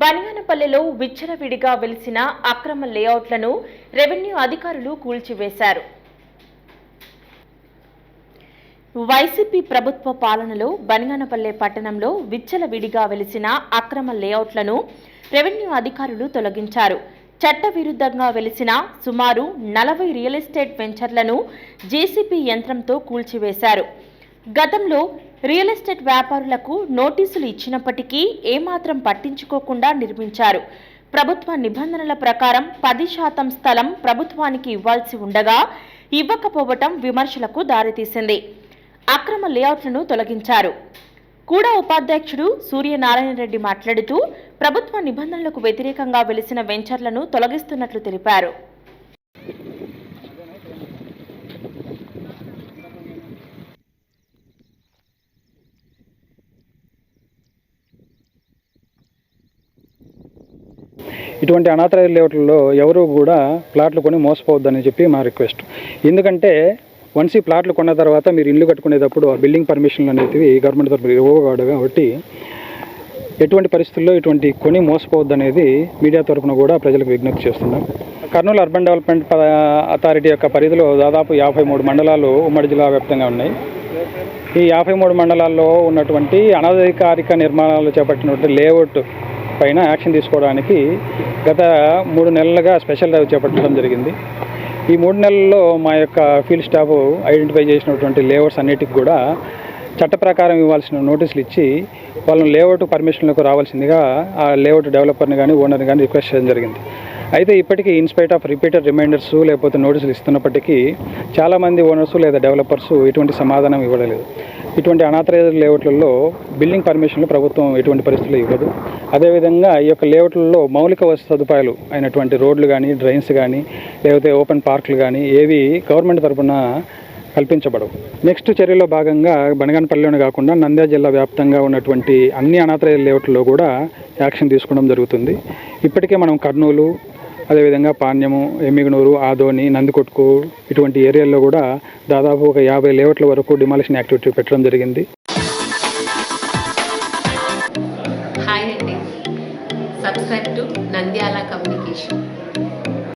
బనియానపల్లెలో విచ్చలవిడిగా వెలిసిన అక్రమ లేఅవుట్లను రెవెన్యూ అధికారులు కూల్చివేశారు. వైసీపీ ప్రభుత్వ పాలనలో బనియానపల్లె పట్టణంలో విచ్చలవిడిగా వెలిసిన అక్రమ లేఅవుట్లను రెవెన్యూ అధికారులు తొలగించారు. చట్టవిరుద్ధంగా వెలిసిన సుమారు నలభై రియల్ ఎస్టేట్ వెంచర్లను జేసీపీ యంత్రంతో కూల్చివేశారు. గతంలో రియల్ ఎస్టేట్ వ్యాపారులకు నోటీసులు ఇచ్చినప్పటికీ ఏమాత్రం పట్టించుకోకుండా నిర్మించారు. ప్రభుత్వ నిబంధనల ప్రకారం పది శాతం స్థలం ప్రభుత్వానికి ఇవ్వాల్సి ఉండగా ఇవ్వకపోవటం విమర్శలకు దారితీసింది. అక్రమ లేఅవుట్లను తొలగించారు. కూడా ఉపాధ్యక్షుడు సూర్యనారాయణ రెడ్డి మాట్లాడుతూ ప్రభుత్వ నిబంధనలకు వ్యతిరేకంగా వెలిసిన వెంచర్లను తొలగిస్తున్నట్లు తెలిపారు. ఇటువంటి అనాథరాయ లేఅవుట్లలో ఎవరు కూడా ప్లాట్లు కొని మోసపోవద్దని చెప్పి మా రిక్వెస్ట్. ఎందుకంటే వన్స్ ఈ ప్లాట్లు కొన్న తర్వాత మీరు ఇల్లు కట్టుకునేటప్పుడు ఆ బిల్డింగ్ పర్మిషన్లు అనేవి గవర్నమెంట్ తరఫున ఇవ్వకూడదు కాబట్టి ఎటువంటి పరిస్థితుల్లో ఇటువంటి కొని మోసపోవద్దు అనేది మీడియా తరఫున కూడా ప్రజలకు విజ్ఞప్తి చేస్తున్నాం. కర్నూలు అర్బన్ డెవలప్మెంట్ ప- అథారిటీ యొక్క పరిధిలో దాదాపు యాభై మూడు మండలాలు ఉమ్మడి జిల్లా వ్యాప్తంగా ఉన్నాయి. ఈ యాభై మూడు మండలాల్లో ఉన్నటువంటి అనధికారిక నిర్మాణాలు చేపట్టినటువంటి లేఅవుట్ పైన యాక్షన్ తీసుకోవడానికి గత మూడు నెలలుగా స్పెషల్ డ్రైవ్ చేపట్టడం జరిగింది. ఈ మూడు నెలల్లో మా యొక్క ఫీల్డ్ స్టాఫ్ ఐడెంటిఫై చేసినటువంటి లేవర్స్ అన్నిటికి కూడా చట్ట ప్రకారం ఇవ్వాల్సిన నోటీసులు ఇచ్చి వాళ్ళని లేఅవుట్ పర్మిషన్లకు రావాల్సిందిగా ఆ లేఅవుట్ డెవలపర్ని కానీ ఓనర్ని కానీ రిక్వెస్ట్ చేయడం జరిగింది. అయితే ఇప్పటికీ ఇన్స్పైట్ ఆఫ్ రిపీటెడ్ రిమైండర్స్ లేకపోతే నోటీసులు ఇస్తున్నప్పటికీ చాలామంది ఓనర్స్ లేదా డెవలపర్స్ ఎటువంటి సమాధానం ఇవ్వలేదు. ఇటువంటి అనాథరైజ్డ్ లేఅవుట్లలో బిల్డింగ్ పర్మిషన్లు ప్రభుత్వం ఎటువంటి పరిస్థితులు ఇవ్వదు. అదేవిధంగా ఈ యొక్క లేఅవుట్లలో మౌలిక వసతి సదుపాయాలు అయినటువంటి రోడ్లు కానీ డ్రైన్స్ కానీ లేకపోతే ఓపెన్ పార్కులు కానీ ఏవి గవర్నమెంట్ తరఫున కల్పించబడవు. నెక్స్ట్ చర్యలో భాగంగా బనగానపల్లిలోనే కాకుండా నంద్యాల జిల్లా వ్యాప్తంగా ఉన్నటువంటి అన్ని అనాథరైజ్ లేఅవుట్లో కూడా యాక్షన్ తీసుకోవడం జరుగుతుంది. ఇప్పటికే మనం కర్నూలు అదేవిధంగా పాణ్యము ఎమ్మిగనూరు ఆదోని నందికొట్కు ఇటువంటి ఏరియాల్లో కూడా దాదాపు ఒక యాభై లేవట్ల వరకు డిమాలిషన్ యాక్టివిటీ పెట్టడం జరిగింది. Subscribe to Nandyal communication